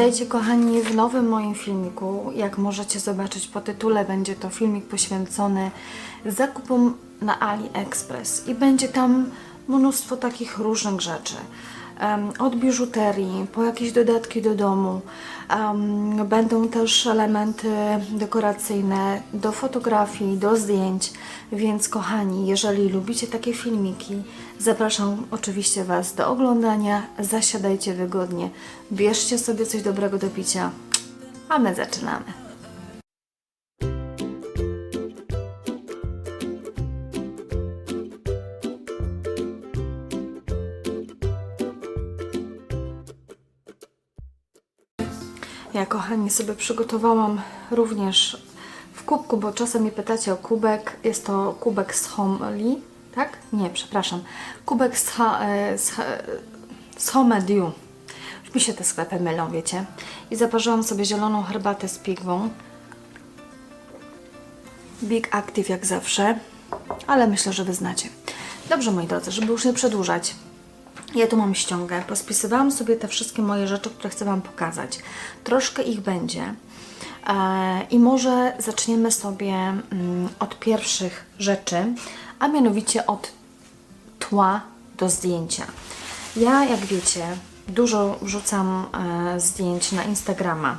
Witajcie kochani w nowym moim filmiku. Jak możecie zobaczyć po tytule, będzie to filmik poświęcony zakupom na AliExpress i będzie tam mnóstwo takich różnych rzeczy. Od biżuterii, po jakieś dodatki do domu. Będą też elementy dekoracyjne do fotografii, do zdjęć. Więc kochani, jeżeli lubicie takie filmiki, zapraszam oczywiście Was do oglądania. Zasiadajcie wygodnie, bierzcie sobie coś dobrego do picia, a my zaczynamy. Ja, kochani, sobie przygotowałam również w kubku, bo czasem mnie pytacie o kubek. Jest to kubek z Homely, tak? Nie, przepraszam. Kubek z, ha, e, z, z Home Dew. Już mi się te sklepy mylą, wiecie. I zaparzyłam sobie zieloną herbatę z pigwą. Big Active jak zawsze, ale myślę, że Wy znacie. Dobrze, moi drodzy, żeby już nie przedłużać. Ja tu mam ściągę. Pospisywałam sobie te wszystkie moje rzeczy, które chcę Wam pokazać. Troszkę ich będzie. E, I może zaczniemy sobie mm, od pierwszych rzeczy, a mianowicie od tła do zdjęcia. Ja, jak wiecie, dużo wrzucam e, zdjęć na Instagrama.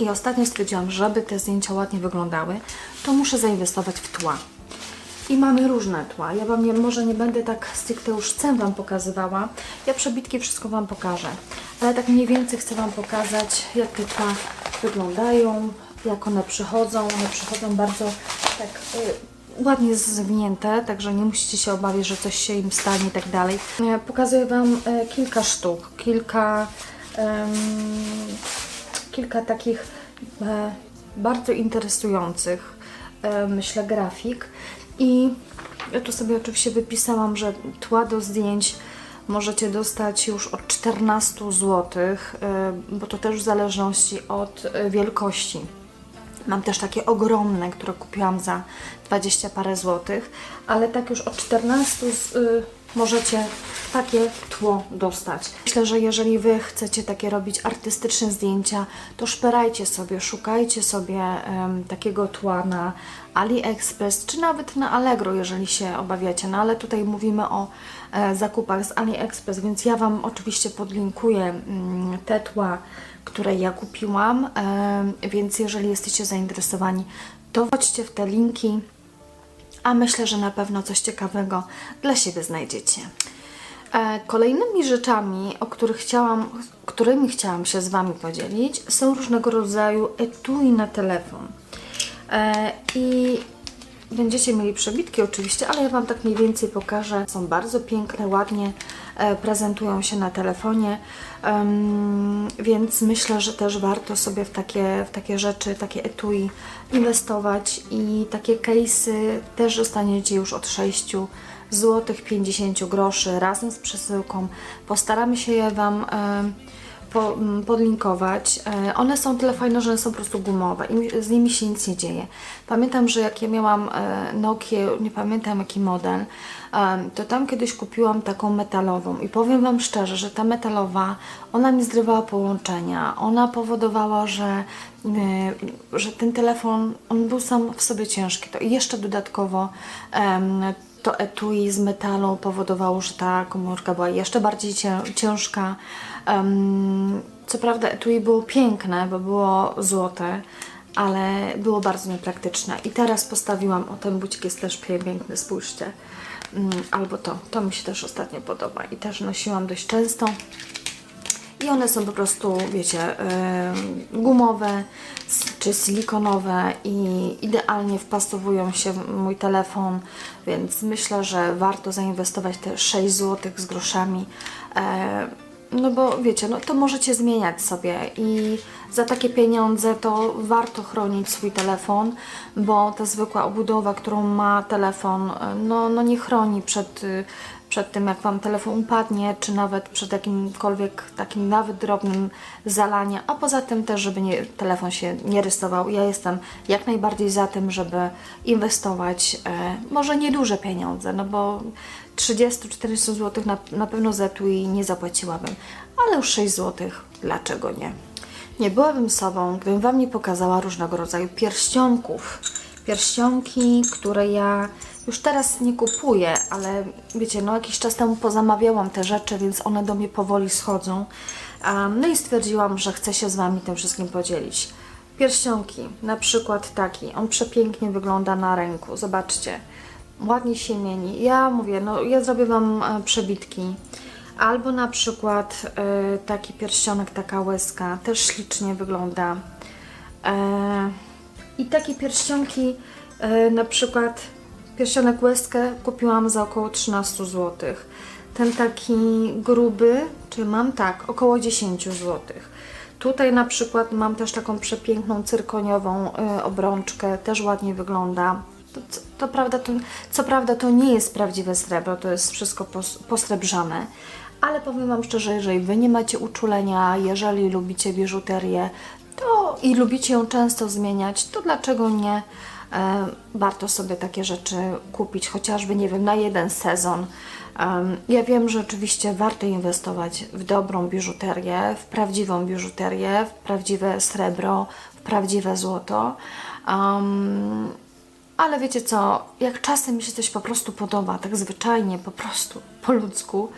I ostatnio stwierdziłam, żeby te zdjęcia ładnie wyglądały, to muszę zainwestować w tła. I mamy różne tła. Ja Wam nie, może nie będę tak stricte już cen Wam pokazywała. Ja przebitki wszystko Wam pokażę. Ale tak mniej więcej chcę Wam pokazać, jak te tła wyglądają, jak one przychodzą. One przychodzą bardzo tak y, ładnie zwinięte, także nie musicie się obawiać, że coś się im stanie i tak dalej. Pokazuję Wam e, kilka sztuk, kilka, em, kilka takich e, bardzo interesujących, e, myślę, grafik. I ja tu sobie oczywiście wypisałam, że tła do zdjęć możecie dostać już od 14 zł, bo to też w zależności od wielkości. Mam też takie ogromne, które kupiłam za 20 parę złotych, ale tak już od 14 z, y, możecie takie tło dostać. Myślę, że jeżeli Wy chcecie takie robić artystyczne zdjęcia, to szperajcie sobie, szukajcie sobie em, takiego tła na AliExpress, czy nawet na Allegro, jeżeli się obawiacie. No ale tutaj mówimy o e, zakupach z AliExpress, więc ja Wam oczywiście podlinkuję mm, te tła, które ja kupiłam, em, więc jeżeli jesteście zainteresowani, to wchodźcie w te linki, a myślę, że na pewno coś ciekawego dla siebie znajdziecie. E, Kolejnymi rzeczami, o których chciałam, którymi chciałam się z Wami podzielić, są różnego rodzaju etui na telefon. E, I będziecie mieli przebitki oczywiście, ale ja Wam tak mniej więcej pokażę. Są bardzo piękne, ładnie prezentują się na telefonie, więc myślę, że też warto sobie w takie, w takie rzeczy, takie etui inwestować i takie case'y też dostaniecie już od 6 złotych 50 groszy razem z przesyłką. Postaramy się je Wam po, m, podlinkować. E, One są tyle fajne, że są po prostu gumowe i z nimi się nic nie dzieje. Pamiętam, że jak ja miałam e, Nokię, nie pamiętam jaki model, to tam kiedyś kupiłam taką metalową i powiem Wam szczerze, że ta metalowa, ona mi zrywała połączenia, ona powodowała, że, y, że ten telefon, on był sam w sobie ciężki. To i jeszcze dodatkowo to etui z metalu powodowało, że ta komórka była jeszcze bardziej cię, ciężka. Em, co prawda etui było piękne, bo było złote, ale było bardzo niepraktyczne. I teraz postawiłam, o ten bucik jest też piękny, spójrzcie. Mm, Albo to, to mi się też ostatnio podoba i też nosiłam dość często. I one są po prostu, wiecie, ym, gumowe czy silikonowe i idealnie wpasowują się w mój telefon, więc myślę, że warto zainwestować te 6 zł z groszami. E, no bo wiecie, no to możecie zmieniać sobie i za takie pieniądze to warto chronić swój telefon, bo ta zwykła obudowa, którą ma telefon, no, no nie chroni przed przed tym, jak Wam telefon upadnie, czy nawet przed jakimkolwiek takim nawet drobnym zalaniem, a poza tym też, żeby nie, telefon się nie rysował. Ja jestem jak najbardziej za tym, żeby inwestować e, może nieduże pieniądze, no bo 30-40 zł na, na pewno za etui nie zapłaciłabym, ale już 6 zł, dlaczego nie? Nie byłabym sobą, gdybym Wam nie pokazała różnego rodzaju pierścionków. Pierścionki, które ja już teraz nie kupuję, ale wiecie, no jakiś czas temu pozamawiałam te rzeczy, więc one do mnie powoli schodzą. Um, no i stwierdziłam, że chcę się z Wami tym wszystkim podzielić. Pierścionki, na przykład taki, on przepięknie wygląda na ręku, zobaczcie. Ładnie się mieni. Ja mówię, no ja zrobię Wam e, przebitki. Albo na przykład e, taki pierścionek, taka łezka, też ślicznie wygląda. E, I takie pierścionki, e, na przykład pierścionek łezkę kupiłam za około 13 zł. Ten taki gruby, czy mam tak, około 10 zł. Tutaj na przykład mam też taką przepiękną cyrkoniową obrączkę, też ładnie wygląda. To, to, to prawda, to, co prawda to nie jest prawdziwe srebro, to jest wszystko pos, posrebrzane, ale powiem Wam szczerze, jeżeli Wy nie macie uczulenia, jeżeli lubicie biżuterię to i lubicie ją często zmieniać, to dlaczego nie e, warto sobie takie rzeczy kupić, chociażby, nie wiem, na jeden sezon. Ja wiem, że oczywiście warto inwestować w dobrą biżuterię, w prawdziwą biżuterię, w prawdziwe srebro, w prawdziwe złoto. Em, ale wiecie co, jak czasem mi się coś po prostu podoba, tak zwyczajnie, po prostu, po ludzku,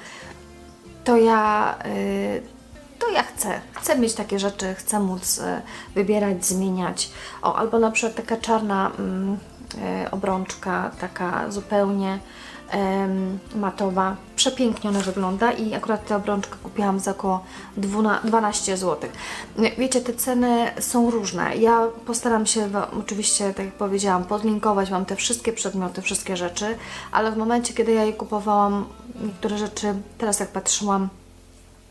to ja, y, to ja chcę. Chcę mieć takie rzeczy, chcę móc y, wybierać, zmieniać. O, albo na przykład taka czarna mm, y, obrączka, taka zupełnie matowa. Przepięknie ona wygląda i akurat tę obrączkę kupiłam za około 12 12 zł. Wiecie, te ceny są różne. Ja postaram się oczywiście, tak jak powiedziałam, podlinkować Wam te wszystkie przedmioty, wszystkie rzeczy, ale w momencie, kiedy ja je kupowałam, niektóre rzeczy, teraz jak patrzyłam,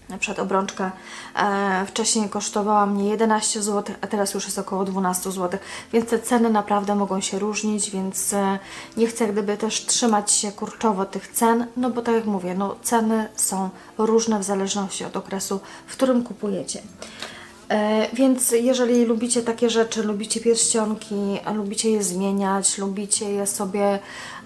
na przykład obrączka e, wcześniej kosztowała mnie 11 zł, a teraz już jest około 12 zł, więc te ceny naprawdę mogą się różnić, więc e, nie chcę gdyby też trzymać się kurczowo tych cen, no bo tak jak mówię, no ceny są różne w zależności od okresu, w którym kupujecie. E, Więc jeżeli lubicie takie rzeczy, lubicie pierścionki, lubicie je zmieniać, lubicie je sobie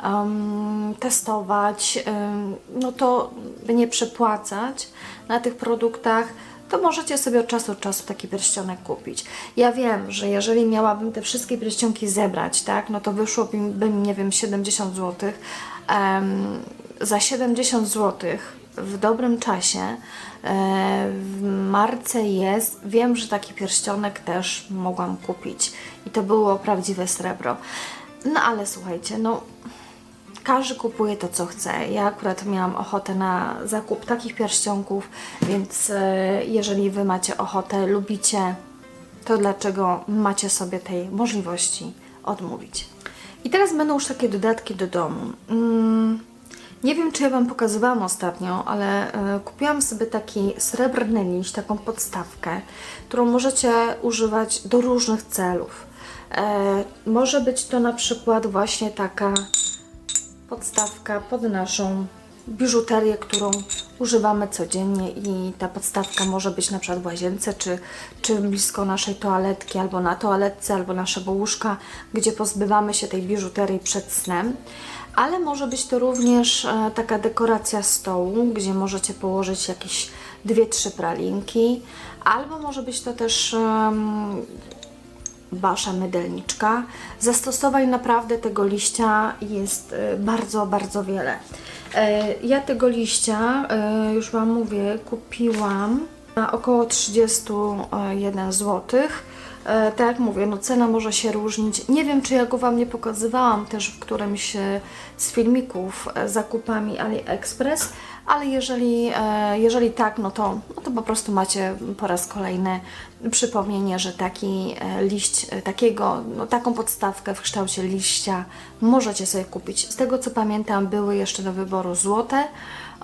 em, testować, em, no to by nie przepłacać na tych produktach, to możecie sobie od czasu do czasu taki pierścionek kupić. Ja wiem, że jeżeli miałabym te wszystkie pierścionki zebrać, tak, no to wyszłoby mi, nie wiem, 70 zł. Em, za 70 zł w dobrym czasie e, w marce jest. Wiem, że taki pierścionek też mogłam kupić i to było prawdziwe srebro. No ale słuchajcie, no każdy kupuje to, co chce. Ja akurat miałam ochotę na zakup takich pierścionków, więc e, jeżeli Wy macie ochotę, lubicie, to dlaczego macie sobie tej możliwości odmówić? I teraz będą już takie dodatki do domu. Mm, nie wiem, czy ja Wam pokazywałam ostatnio, ale e, kupiłam sobie taki srebrny liść, taką podstawkę, którą możecie używać do różnych celów. E, może być to na przykład właśnie taka podstawka pod naszą biżuterię, którą używamy codziennie i ta podstawka może być na przykład w łazience, czy, czy blisko naszej toaletki, albo na toaletce, albo naszego łóżka, gdzie pozbywamy się tej biżuterii przed snem. Ale może być to również e, taka dekoracja stołu, gdzie możecie położyć jakieś dwie, trzy pralinki, albo może być to też em, wasza mydelniczka. Zastosowań naprawdę tego liścia jest e, bardzo, bardzo wiele. E, Ja tego liścia, już Wam mówię, kupiłam około 31 zł. Tak jak mówię, no cena może się różnić. Nie wiem, czy ja go Wam nie pokazywałam też w którymś e, z filmików e, z zakupami AliExpress, ale jeżeli, e, jeżeli tak, no to, no to po prostu macie po raz kolejny przypomnienie, że taki e, liść, e, takiego, no taką podstawkę w kształcie liścia możecie sobie kupić. Z tego co pamiętam, były jeszcze do wyboru złote,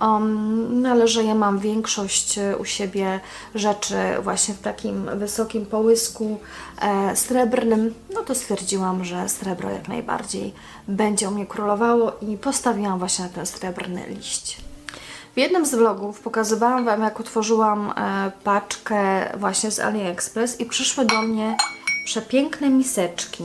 um, no ale że ja mam większość e, u siebie rzeczy właśnie w takim wysokim połysku e, srebrnym, no to stwierdziłam, że srebro jak najbardziej będzie u mnie królowało i postawiłam właśnie na ten srebrny liść. jednym z vlogów pokazywałam Wam, jak utworzyłam e, paczkę właśnie z AliExpress i przyszły do mnie przepiękne miseczki.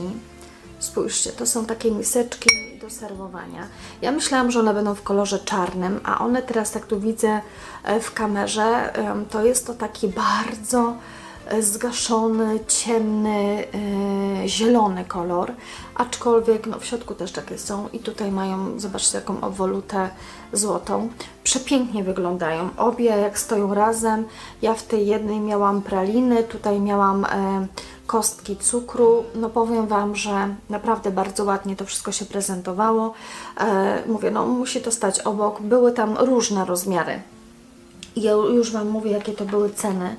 Spójrzcie, to są takie miseczki do serwowania. Ja myślałam, że one będą w kolorze czarnym, a one teraz, jak tu widzę e, w kamerze, to jest to taki bardzo e, zgaszony, ciemny, e, zielony kolor, aczkolwiek no, w środku też takie są i tutaj mają, zobaczcie jaką obwolutę złotą. Przepięknie wyglądają, obie jak stoją razem. Ja w tej jednej miałam praliny, tutaj miałam e, kostki cukru. No powiem Wam, że naprawdę bardzo ładnie to wszystko się prezentowało. E, mówię, no musi to stać obok. Były tam różne rozmiary. Ja już Wam mówię, jakie to były ceny.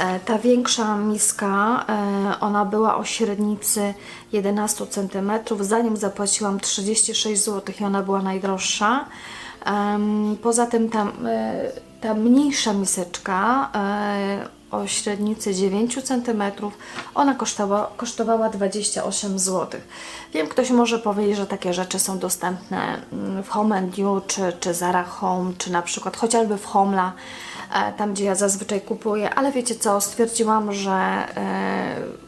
E, Ta większa miska, e, ona była o średnicy 11 cm. Za nią zapłaciłam 36 zł i ona była najdroższa. Poza tym ta, ta mniejsza miseczka o średnicy 9 cm, ona kosztowała, kosztowała 28 zł. Wiem, ktoś może powiedzieć, że takie rzeczy są dostępne mm, w Home and You, czy, czy Zara Home, czy na przykład chociażby w Homla, e, tam gdzie ja zazwyczaj kupuję, ale wiecie co, stwierdziłam, że e,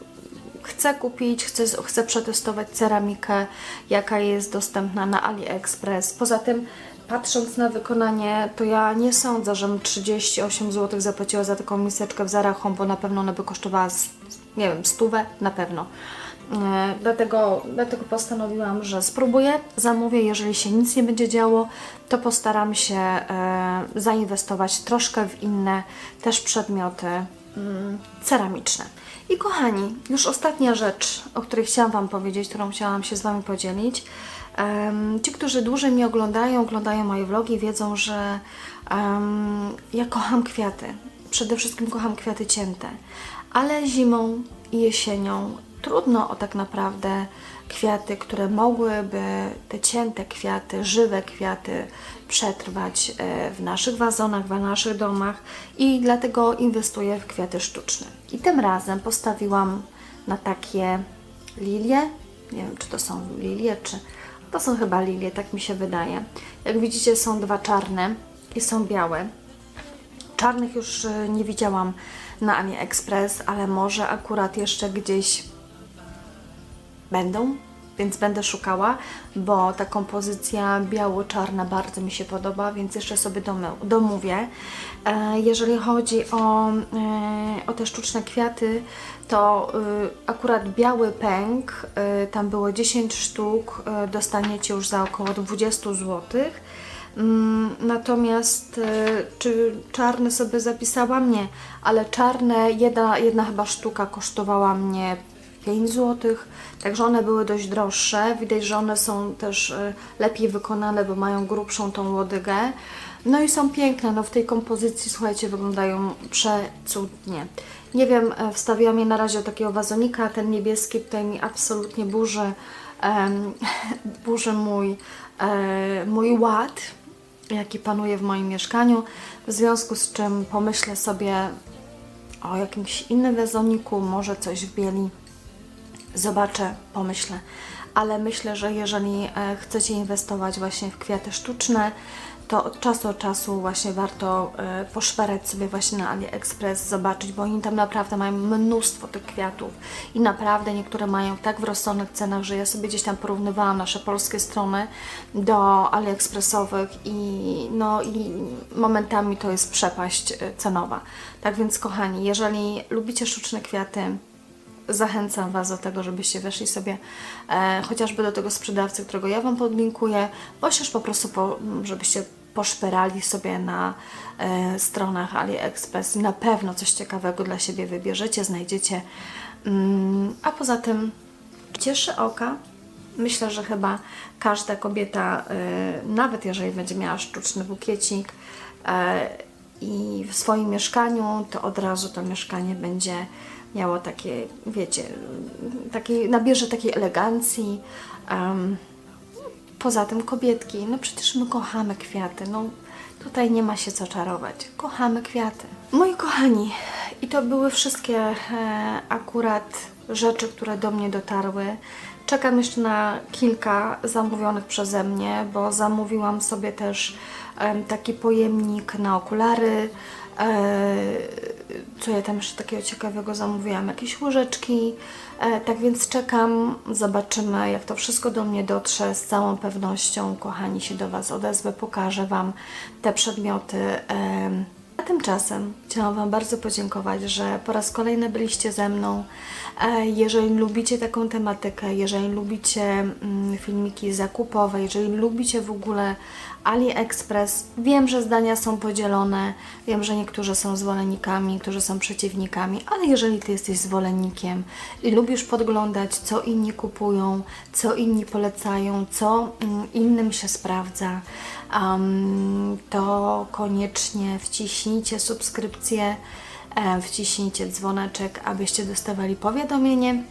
chcę kupić, chcę, chcę przetestować ceramikę, jaka jest dostępna na AliExpress. Poza tym, patrząc na wykonanie, to ja nie sądzę, żebym 38 zł zapłaciła za taką miseczkę w Zara Home, bo na pewno ona by kosztowała, nie wiem, stówę, na pewno. E, Dlatego, dlatego postanowiłam, że spróbuję, zamówię. Jeżeli się nic nie będzie działo, to postaram się e, zainwestować troszkę w inne też przedmioty mm, ceramiczne. I kochani, już ostatnia rzecz, o której chciałam Wam powiedzieć, którą chciałam się z Wami podzielić. Em, ci, którzy dłużej mnie oglądają, oglądają moje vlogi, wiedzą, że em, ja kocham kwiaty. Przede wszystkim kocham kwiaty cięte, ale zimą i jesienią trudno o tak naprawdę kwiaty, które mogłyby, te cięte kwiaty, żywe kwiaty przetrwać e, w naszych wazonach, w naszych domach i dlatego inwestuję w kwiaty sztuczne. I tym razem postawiłam na takie lilie, nie wiem czy to są lilie, czy to są chyba lilie, tak mi się wydaje. Jak widzicie są dwa czarne i są białe. Czarnych już e, nie widziałam na AliExpress, ale może akurat jeszcze gdzieś będą, więc będę szukała, bo ta kompozycja biało-czarna bardzo mi się podoba, więc jeszcze sobie domówię. E, Jeżeli chodzi o, e, o te sztuczne kwiaty, to y, akurat biały pęk, tam było 10 sztuk, dostaniecie już za około 20 złotych. Mm, Natomiast czy czarne sobie zapisałam? Nie, ale czarne, jedna, jedna chyba sztuka kosztowała mnie 5 zł, także one były dość droższe. Widać, że one są też y, lepiej wykonane, bo mają grubszą tą łodygę. No i są piękne, no w tej kompozycji, słuchajcie, wyglądają przecudnie. Nie wiem, e, wstawiłam je na razie do takiego wazonika, ten niebieski tutaj mi absolutnie burzy, em, burzy mój, e, mój ład, jaki panuje w moim mieszkaniu, w związku z czym pomyślę sobie o jakimś innym wazoniku, może coś w bieli, zobaczę, pomyślę. Ale myślę, że jeżeli e, chcecie inwestować właśnie w kwiaty sztuczne, to od czasu do czasu właśnie warto e, poszperać sobie właśnie na AliExpress, zobaczyć, bo oni tam naprawdę mają mnóstwo tych kwiatów i naprawdę niektóre mają tak w rozsądnych cenach, że ja sobie gdzieś tam porównywałam nasze polskie strony do AliExpressowych i no i momentami to jest przepaść e, cenowa. Tak więc kochani, jeżeli lubicie sztuczne kwiaty, zachęcam Was do tego, żebyście weszli sobie e, chociażby do tego sprzedawcy, którego ja Wam podlinkuję, bądź po prostu, po, żebyście poszperali sobie na e, stronach AliExpress na pewno coś ciekawego dla siebie wybierzecie, znajdziecie. Mm, a poza tym cieszy oka. Myślę, że chyba każda kobieta, e, nawet jeżeli będzie miała sztuczny bukiecik, e, i w swoim mieszkaniu, to od razu to mieszkanie będzie miało takie, wiecie, takie, nabierze takiej elegancji. em, poza tym kobietki, no przecież my kochamy kwiaty, no tutaj nie ma się co czarować. Kochamy kwiaty. Moi kochani, i to były wszystkie e, akurat rzeczy, które do mnie dotarły. Czekam jeszcze na kilka zamówionych przeze mnie, bo zamówiłam sobie też em, taki pojemnik na okulary. E, co ja tam jeszcze takiego ciekawego zamówiłam? Jakieś łyżeczki. E, tak więc czekam, zobaczymy jak to wszystko do mnie dotrze. Z całą pewnością, kochani, się do Was odezwę, pokażę Wam te przedmioty. a tymczasem chciałam Wam bardzo podziękować, że po raz kolejny byliście ze mną. E, Jeżeli lubicie taką tematykę, jeżeli lubicie mm, filmiki zakupowe, jeżeli lubicie w ogóle AliExpress, wiem, że zdania są podzielone, wiem, że niektórzy są zwolennikami, niektórzy są przeciwnikami, ale jeżeli Ty jesteś zwolennikiem i lubisz podglądać, co inni kupują, co inni polecają, co mm, innym się sprawdza, um, to koniecznie wciśnijcie subskrypcję, e, wciśnijcie dzwoneczek, abyście dostawali powiadomienie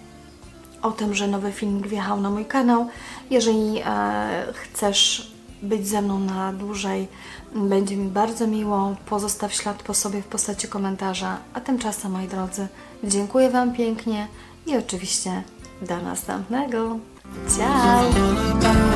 o tym, że nowy filmik wjechał na mój kanał. Jeżeli e, chcesz być ze mną na dłużej, będzie mi bardzo miło. Pozostaw ślad po sobie w postaci komentarza. A tymczasem, moi drodzy, dziękuję Wam pięknie i oczywiście do następnego. Ciao!